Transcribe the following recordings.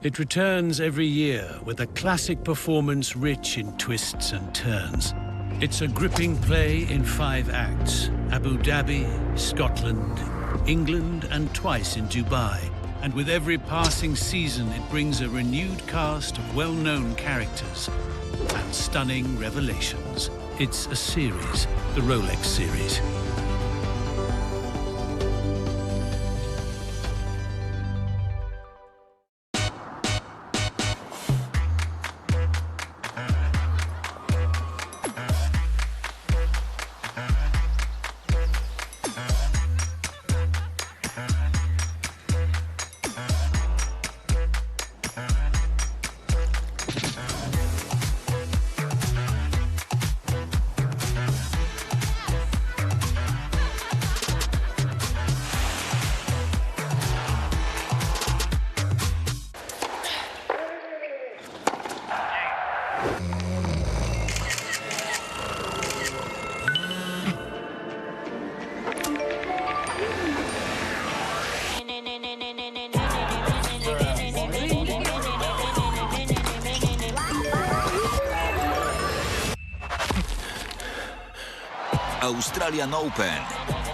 It returns every year with a classic performance rich in twists and turns. It's a gripping play in five acts Abu Dhabi, Scotland, England, and twice in Dubai. And with every passing season, it brings a renewed cast of well known characters and stunning revelations. It's a series, the Rolex series. Australian Open.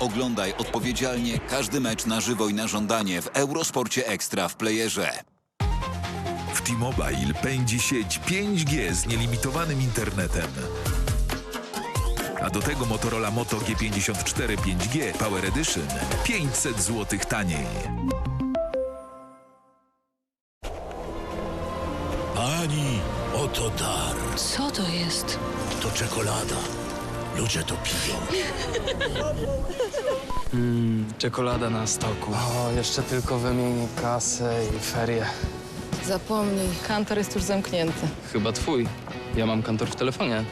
Oglądaj odpowiedzialnie każdy mecz na żywo i na żądanie w Eurosporcie Extra w playerze. W T-Mobile pędzi sieć 5G z nielimitowanym internetem. A do tego Motorola Moto G54 5G Power Edition 500 zł taniej. Pani, oto dar. Co to jest? To czekolada. Ludzie to piją. Czekolada na stoku. O, jeszcze tylko wymieni kasę i ferie. Zapomnij, kantor jest już zamknięty. Chyba twój. Ja mam kantor w telefonie.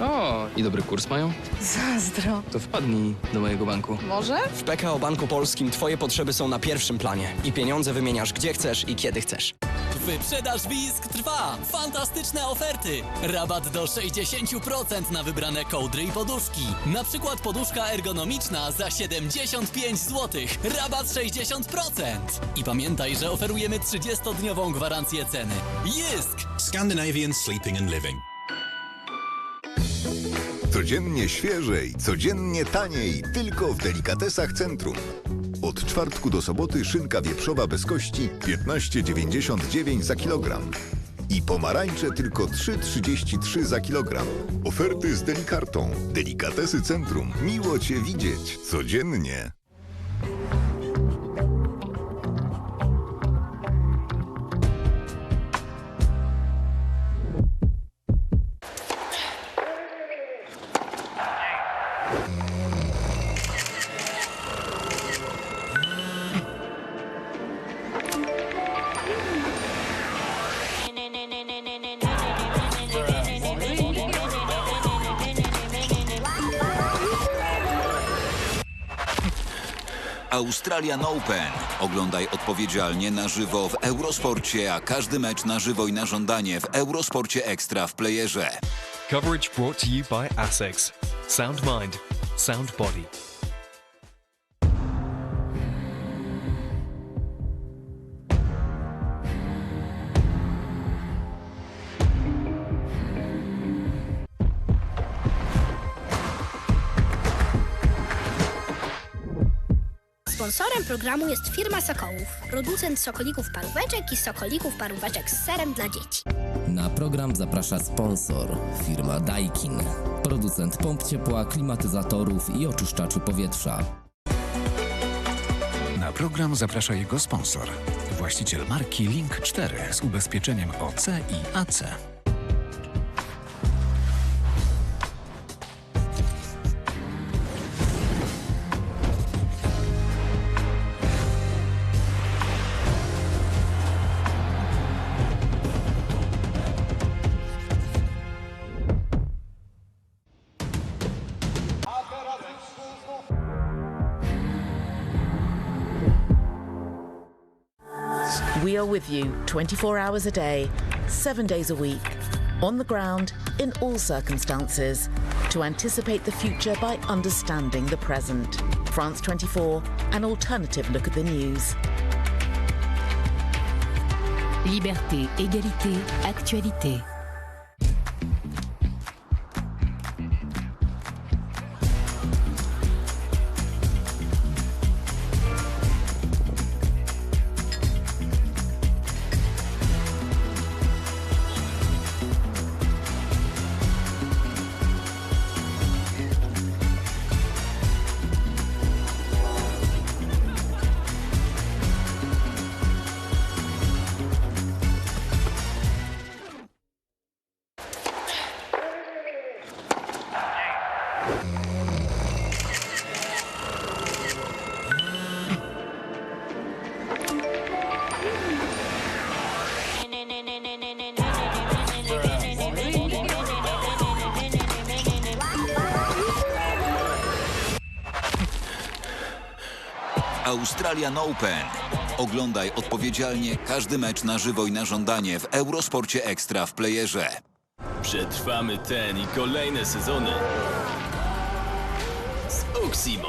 O, i dobry kurs mają? Zazdro. To wpadnij do mojego banku. Może? W PKO Banku Polskim twoje potrzeby są na pierwszym planie i pieniądze wymieniasz gdzie chcesz i kiedy chcesz. Wyprzedaż Wisk trwa! Fantastyczne oferty! Rabat do 60% na wybrane kołdry i poduszki. Na przykład poduszka ergonomiczna za 75 zł. Rabat 60%! I pamiętaj, że oferujemy 30-dniową gwarancję ceny. Jisk! Scandinavian Sleeping and Living. Codziennie świeżej, codziennie taniej, tylko w delikatesach centrum. Od czwartku do soboty szynka wieprzowa bez kości 15,99 za kilogram. I pomarańcze tylko 3,33 za kilogram. Oferty z Delikartą. Delikatesy Centrum. Miło Cię widzieć. Codziennie. Australian Open. Oglądaj odpowiedzialnie na żywo w Eurosporcie, a każdy mecz na żywo i na żądanie w Eurosporcie Extra w playerze. Coverage brought to you by ASICS. Sound mind, sound body. Sponsorem programu jest firma Sokołów, producent sokolików paróweczek i sokolików paróweczek z serem dla dzieci. Na program zaprasza sponsor, firma Daikin, producent pomp ciepła, klimatyzatorów i oczyszczaczy powietrza. Na program zaprasza jego sponsor, właściciel marki Link 4 z ubezpieczeniem OC i AC. Are with you 24 hours a day, seven days a week, on the ground, in all circumstances, to anticipate the future by understanding the present. France 24, an alternative look at the news. Liberté, égalité, actualité. Australian Open. Oglądaj odpowiedzialnie każdy mecz na żywo i na żądanie w Eurosporcie Ekstra w playerze. Przetrwamy ten i kolejne sezony z Oximo.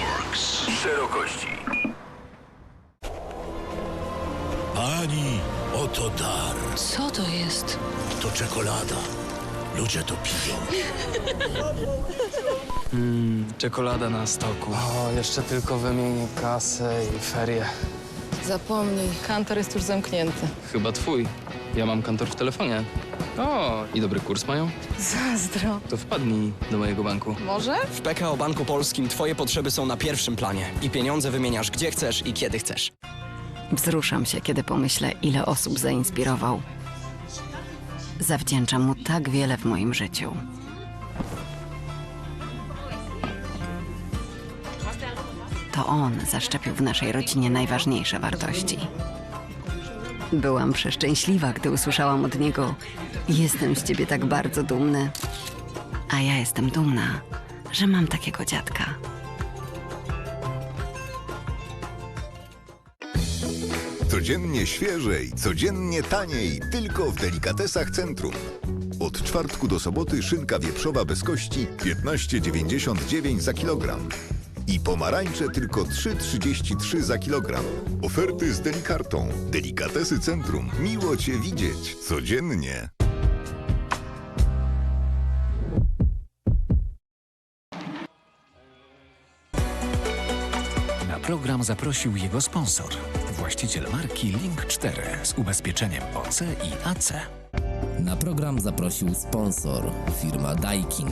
Works. Szerokości. Pani, oto dar. Co to jest? To czekolada. Ludzie to piją. Mmm, czekolada na stoku. O, jeszcze tylko wymienię kasę i ferie. Zapomnij, kantor jest już zamknięty. Chyba twój. Ja mam kantor w telefonie. O, i dobry kurs mają? Zazdro. To wpadnij do mojego banku. Może? W PKO Banku Polskim twoje potrzeby są na pierwszym planie i pieniądze wymieniasz gdzie chcesz i kiedy chcesz. Wzruszam się, kiedy pomyślę, ile osób zainspirował. Zawdzięczam mu tak wiele w moim życiu. To on zaszczepił w naszej rodzinie najważniejsze wartości. Byłam przeszczęśliwa, gdy usłyszałam od niego: Jestem z ciebie tak bardzo dumny. A ja jestem dumna, że mam takiego dziadka. Codziennie świeżej, codziennie taniej, tylko w delikatesach centrum. Od czwartku do soboty szynka wieprzowa bez kości 15,99 za kilogram. I pomarańcze tylko 3,33 za kilogram. Oferty z Delikartą. Delikatesy Centrum. Miło Cię widzieć. Codziennie. Na program zaprosił jego sponsor, właściciel marki Link 4 z ubezpieczeniem OC i AC. Na program zaprosił sponsor, firma Daikin,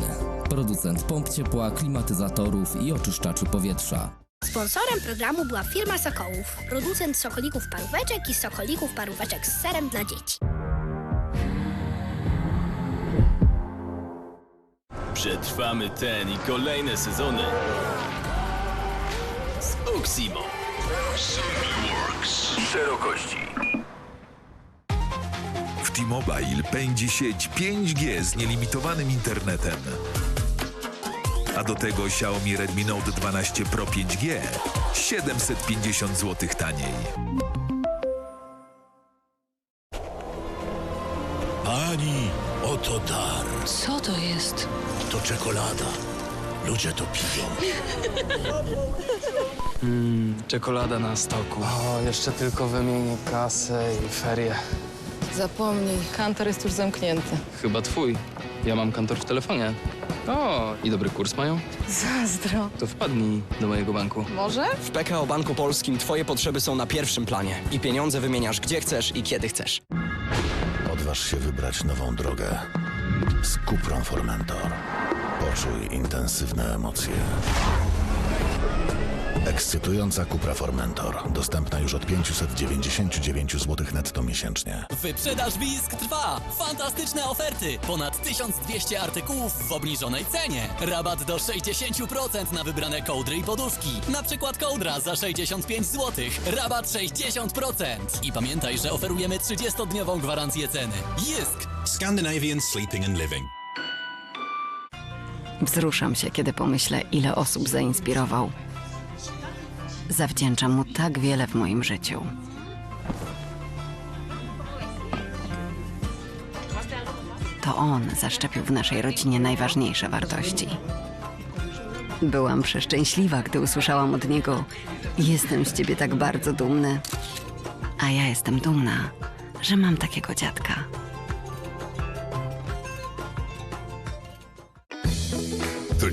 producent pomp ciepła, klimatyzatorów i oczyszczaczy powietrza. Sponsorem programu była firma Sokołów, producent sokolików paróweczek i sokolików paróweczek z serem dla dzieci. Przetrwamy ten i kolejne sezony z Oximo. Works. Szerokości. W T-Mobile pędzi sieć 5G z nielimitowanym internetem. A do tego Xiaomi Redmi Note 12 Pro 5G 750 zł taniej. Pani, oto dar. Co to jest? To czekolada. Ludzie to piją. Mmm, czekolada na stoku. O, jeszcze tylko wymienię kasę i ferie. Zapomnij, kantor jest już zamknięty. Chyba twój. Ja mam kantor w telefonie. O, i dobry kurs mają? Zazdro. To wpadnij do mojego banku. Może? W PKO Banku Polskim twoje potrzeby są na pierwszym planie i pieniądze wymieniasz gdzie chcesz i kiedy chcesz. Odważ się wybrać nową drogę. Z Cuprą Formentor. Poczuj intensywne emocje. Ekscytująca Cupra Formentor. Dostępna już od 599 zł netto miesięcznie. Wyprzedaż Bisk trwa! Fantastyczne oferty! Ponad 1200 artykułów w obniżonej cenie. Rabat do 60% na wybrane kołdry i poduszki. Na przykład kołdra za 65 zł. Rabat 60%. I pamiętaj, że oferujemy 30-dniową gwarancję ceny. Jysk! Scandinavian Sleeping and Living. Wzruszam się, kiedy pomyślę, ile osób zainspirował. Zawdzięczam mu tak wiele w moim życiu. To on zaszczepił w naszej rodzinie najważniejsze wartości. Byłam przeszczęśliwa, gdy usłyszałam od niego: Jestem z ciebie tak bardzo dumny. A ja jestem dumna, że mam takiego dziadka.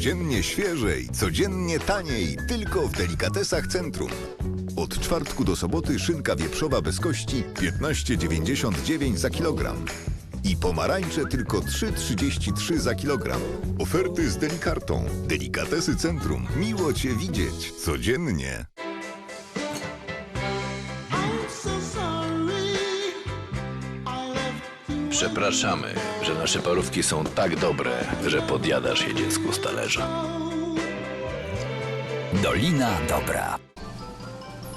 Codziennie świeżej, codziennie taniej, tylko w delikatesach centrum. Od czwartku do soboty szynka wieprzowa bez kości 15,99 za kilogram. I pomarańcze tylko 3,33 za kilogram. Oferty z Delikartą. Delikatesy Centrum. Miło Cię widzieć. Codziennie. Przepraszamy, że nasze parówki są tak dobre, że podjadasz je dziecku z talerza. Dolina Dobra.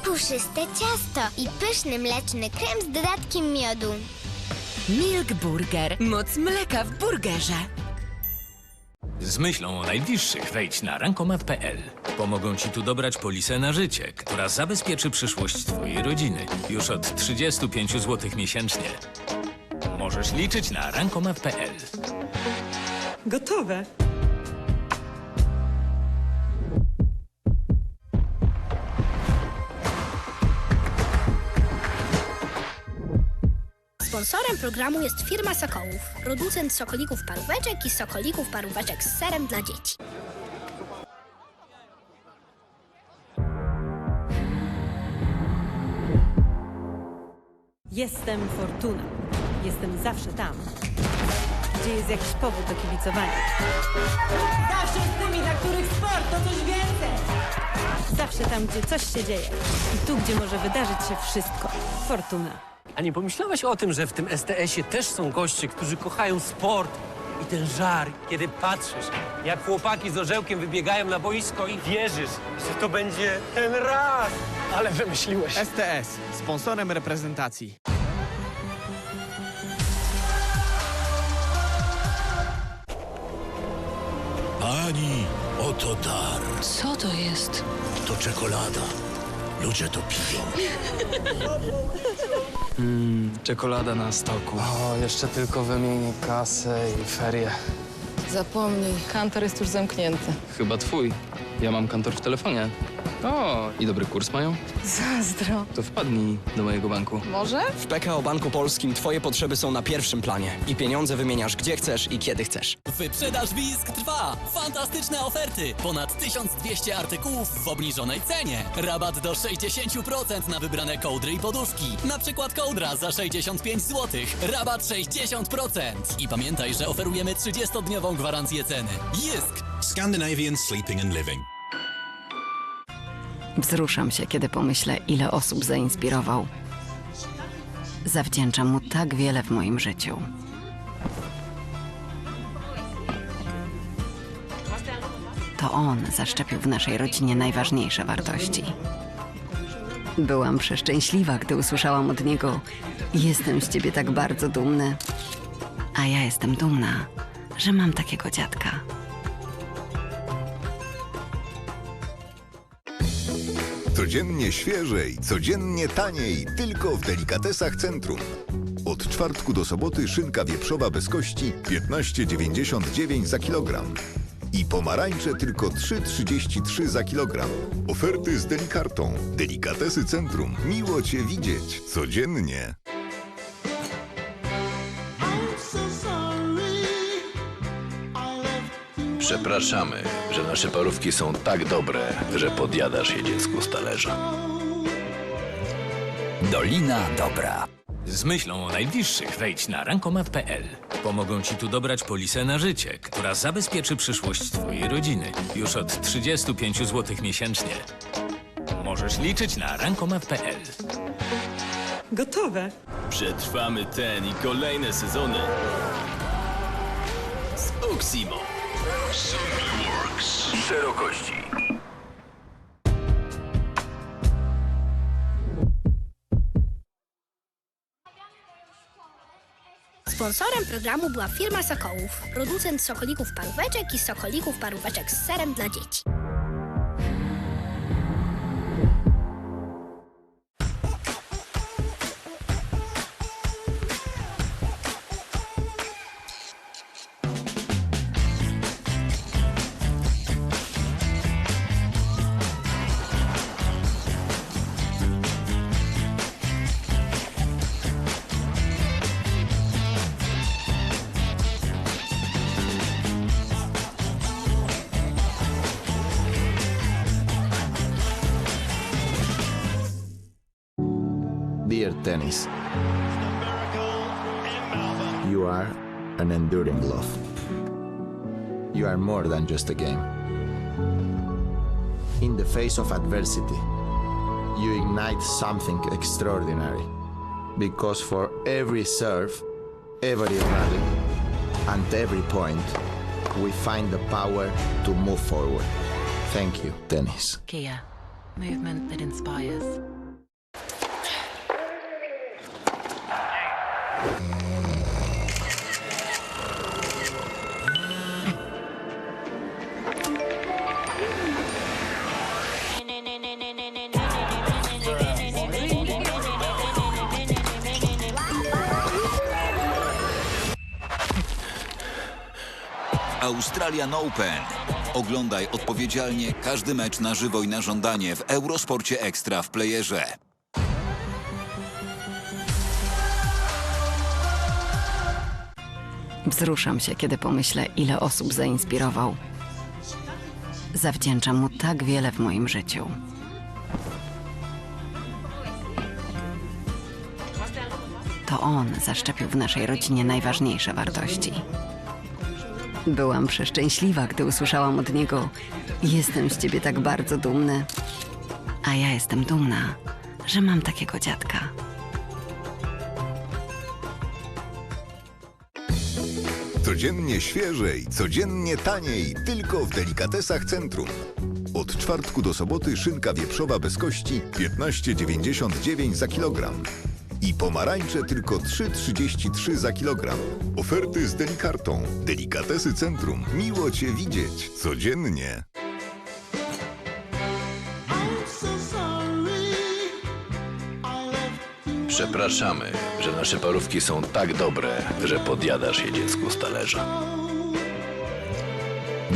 Puszyste ciasto i pyszny mleczny krem z dodatkiem miodu. Milk Burger. Moc mleka w burgerze. Z myślą o najbliższych wejdź na rankomat.pl. Pomogą Ci tu dobrać polisę na życie, która zabezpieczy przyszłość Twojej rodziny już od 35 zł miesięcznie. Możesz liczyć na rankomat.pl. Gotowe. Sponsorem programu jest firma Sokołów, producent sokolików paróweczek i sokolików paróweczek z serem dla dzieci. Jestem Fortuna. Jestem zawsze tam, gdzie jest jakiś powód do kibicowania. Zawsze z tymi, dla których sport to coś więcej. Zawsze tam, gdzie coś się dzieje. I tu, gdzie może wydarzyć się wszystko. Fortuna. A nie pomyślałaś o tym, że w tym STS-ie też są goście, którzy kochają sport i ten żar, kiedy patrzysz, jak chłopaki z orzełkiem wybiegają na boisko i wierzysz, że to będzie ten raz. Ale wymyśliłeś. STS, sponsorem reprezentacji. Pani, oto dar. Co to jest? To czekolada. Ludzie to piją. Mmm, czekolada na stoku. O, jeszcze tylko wymienię kasę i ferie. Zapomnij, kantor jest już zamknięty. Chyba twój. Ja mam kantor w telefonie. O, i dobry kurs mają? Zazdro. To wpadnij do mojego banku. Może? W PKO Banku Polskim twoje potrzeby są na pierwszym planie i pieniądze wymieniasz gdzie chcesz i kiedy chcesz. Wyprzedaż Bisk trwa! Fantastyczne oferty! Ponad 1200 artykułów w obniżonej cenie. Rabat do 60% na wybrane kołdry i poduszki. Na przykład kołdra za 65 zł. Rabat 60%. I pamiętaj, że oferujemy 30-dniową gwarancję ceny. Jisk! Scandinavian Sleeping and Living. Wzruszam się, kiedy pomyślę, ile osób zainspirował. Zawdzięczam mu tak wiele w moim życiu. To on zaszczepił w naszej rodzinie najważniejsze wartości. Byłam przeszczęśliwa, gdy usłyszałam od niego: Jestem z ciebie tak bardzo dumny. A ja jestem dumna, że mam takiego dziadka. Codziennie świeżej, codziennie taniej, tylko w delikatesach Centrum. Od czwartku do soboty szynka wieprzowa bez kości 15,99 za kilogram. I pomarańcze tylko 3,33 za kilogram. Oferty z Delikartą. Delikatesy Centrum. Miło Cię widzieć. Codziennie. Przepraszamy, że nasze parówki są tak dobre, że podjadasz je dziecku z talerza. Dolina Dobra. Z myślą o najbliższych wejdź na rankomat.pl. Pomogą Ci tu dobrać polisę na życie, która zabezpieczy przyszłość Twojej rodziny już od 35 zł miesięcznie. Możesz liczyć na rankomat.pl. Gotowe. Przetrwamy ten i kolejne sezony z Uximo. Szerokości. Sponsorem programu była firma Sokołów, producent sokolików paróweczek i sokolików paróweczek z serem dla dzieci. Tennis, you are an enduring love. You are more than just a game. In the face of adversity, you ignite something extraordinary. Because for every serve, every rally, and every point, we find the power to move forward. Thank you, tennis. Kia, movement that inspires. Australian Open. Oglądaj odpowiedzialnie każdy mecz na żywo i na żądanie w Eurosporcie Ekstra w playerze. Wzruszam się, kiedy pomyślę, ile osób zainspirował. Zawdzięczam mu tak wiele w moim życiu. To on zaszczepił w naszej rodzinie najważniejsze wartości. Byłam przeszczęśliwa, gdy usłyszałam od niego: Jestem z ciebie tak bardzo dumny. A ja jestem dumna, że mam takiego dziadka. Codziennie świeżej, codziennie taniej, tylko w delikatesach centrum. Od czwartku do soboty szynka wieprzowa bez kości 15,99 za kilogram. I pomarańcze tylko 3,33 za kilogram. Oferty z Delikartą. Delikatesy Centrum. Miło Cię widzieć. Codziennie. Przepraszamy, że nasze parówki są tak dobre, że podjadasz je dziecku z talerza.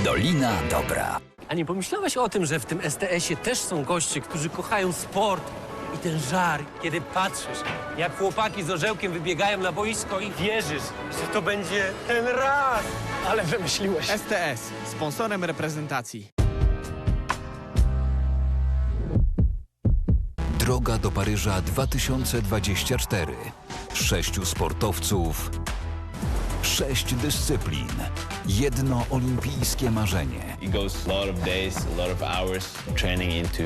Dolina Dobra. A nie pomyślałeś o tym, że w tym STS-ie też są goście, którzy kochają sport i ten żar, kiedy patrzysz, jak chłopaki z orzełkiem wybiegają na boisko i wierzysz, że to będzie ten raz. Ale wymyśliłeś. STS, sponsorem reprezentacji. Droga do Paryża 2024. Sześciu sportowców, sześć dyscyplin, jedno olimpijskie marzenie. It goes a lot of days, a lot of hours training into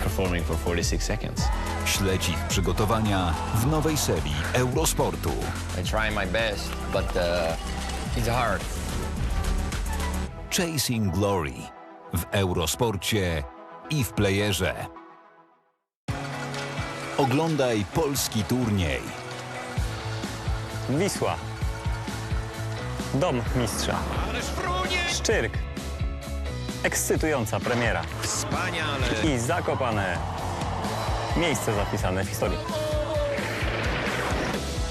performing for 46 seconds. Śledź ich przygotowania w nowej serii Eurosportu. I try my best, but uh, it's hard. Chasing Glory w Eurosporcie i w playerze. Oglądaj polski turniej. Wisła. Dom mistrza. Szczyrk. Ekscytująca premiera. Wspaniale. I zakopane. Miejsce zapisane w historii.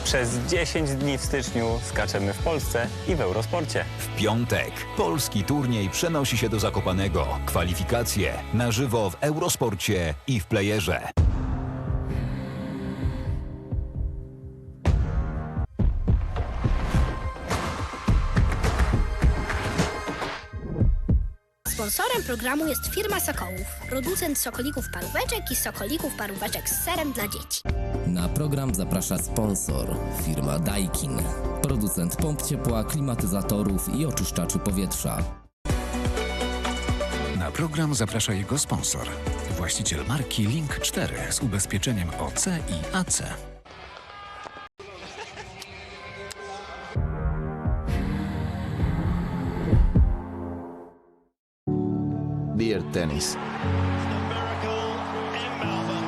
Przez 10 dni w styczniu skaczemy w Polsce i w Eurosporcie. W piątek polski turniej przenosi się do Zakopanego. Kwalifikacje na żywo w Eurosporcie i w playerze. Sponsorem programu jest firma Sokołów, producent sokolików paróweczek i sokolików paróweczek z serem dla dzieci. Na program zaprasza sponsor, firma Daikin, producent pomp ciepła, klimatyzatorów i oczyszczaczy powietrza. Na program zaprasza jego sponsor, właściciel marki Link 4 z ubezpieczeniem OC i AC.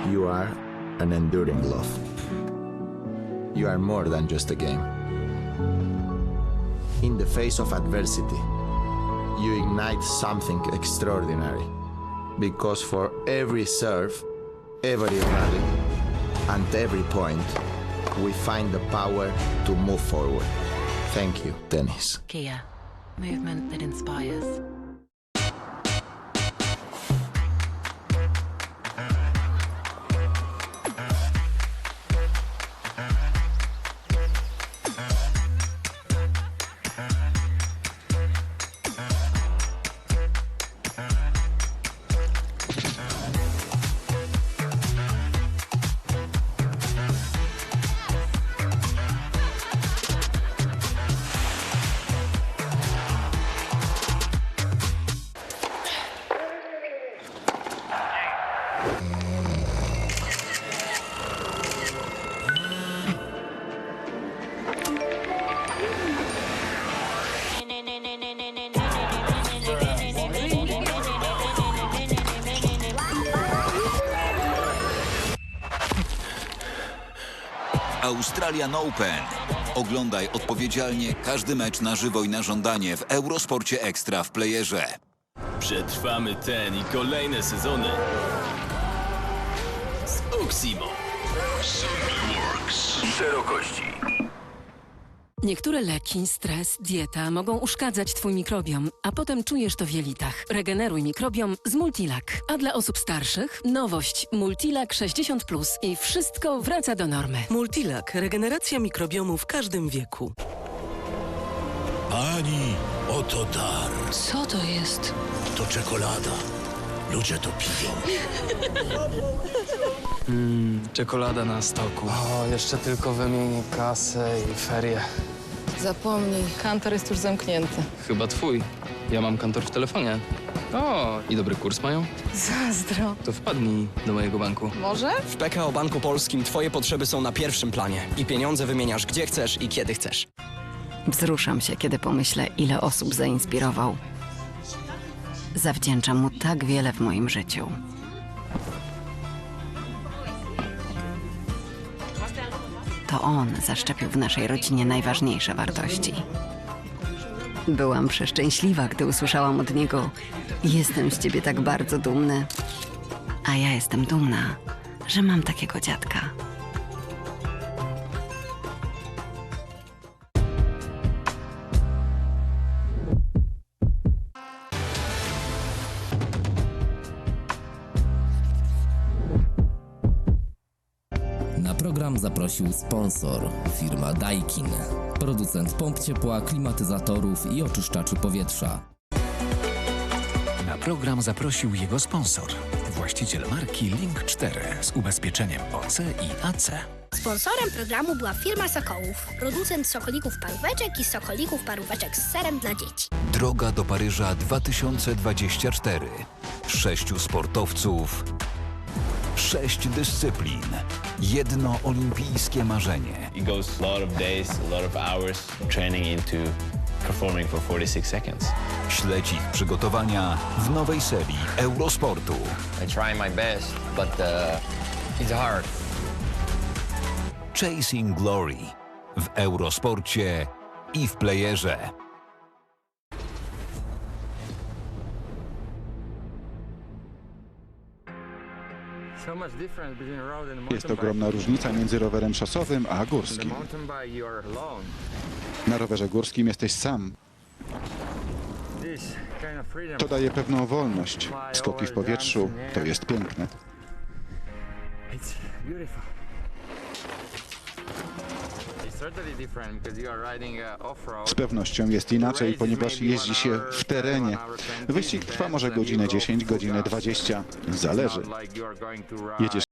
You are an enduring love. You are more than just a game. In the face of adversity, you ignite something extraordinary. Because for every serve, every rally, and every point, we find the power to move forward. Thank you, tennis. Kia, movement that inspires. Australian Open. Oglądaj odpowiedzialnie każdy mecz na żywo i na żądanie w Eurosporcie Ekstra w playerze. Przetrwamy ten i kolejne sezony z Oximo. Szerokości. Niektóre leki, stres, dieta mogą uszkadzać Twój mikrobiom, a potem czujesz to w jelitach. Regeneruj mikrobiom z Multilak. A dla osób starszych nowość Multilak 60 plus i wszystko wraca do normy. Multilak. Regeneracja mikrobiomu w każdym wieku. Pani, oto dar. Co to jest? To czekolada. Ludzie to piją. Mmm, czekolada na stoku. O, jeszcze tylko wymienię kasę i ferie. Zapomnij, kantor jest już zamknięty. Chyba twój. Ja mam kantor w telefonie. O, i dobry kurs mają? Zazdro. To wpadnij do mojego banku. Może? W PKO Banku Polskim twoje potrzeby są na pierwszym planie i pieniądze wymieniasz gdzie chcesz i kiedy chcesz. Wzruszam się, kiedy pomyślę, ile osób zainspirował. Zawdzięczam mu tak wiele w moim życiu. To on zaszczepił w naszej rodzinie najważniejsze wartości. Byłam przeszczęśliwa, gdy usłyszałam od niego: Jestem z ciebie tak bardzo dumny. A ja jestem dumna, że mam takiego dziadka. Program zaprosił sponsor, firma Daikin. Producent pomp ciepła, klimatyzatorów i oczyszczaczy powietrza. Na program zaprosił jego sponsor, właściciel marki Link 4 z ubezpieczeniem OC i AC. Sponsorem programu była firma Sokołów, producent sokolików paróweczek i sokolików paróweczek z serem dla dzieci. Droga do Paryża 2024. Sześciu sportowców, sześć dyscyplin, jedno olimpijskie marzenie. It goes a lot of days, a lot of hours training into performing for 46 seconds. Śledź ich przygotowania w nowej serii Eurosportu. I try my best, but uh, it's hard. Chasing Glory w Eurosporcie i w playerze. Jest ogromna różnica między rowerem szosowym a górskim. Na rowerze górskim jesteś sam. To daje pewną wolność. Skoki w powietrzu to jest piękne. Z pewnością jest inaczej, ponieważ jeździ się w terenie. Wyścig trwa może godzinę 10, godzinę 20. Zależy. Jedziesz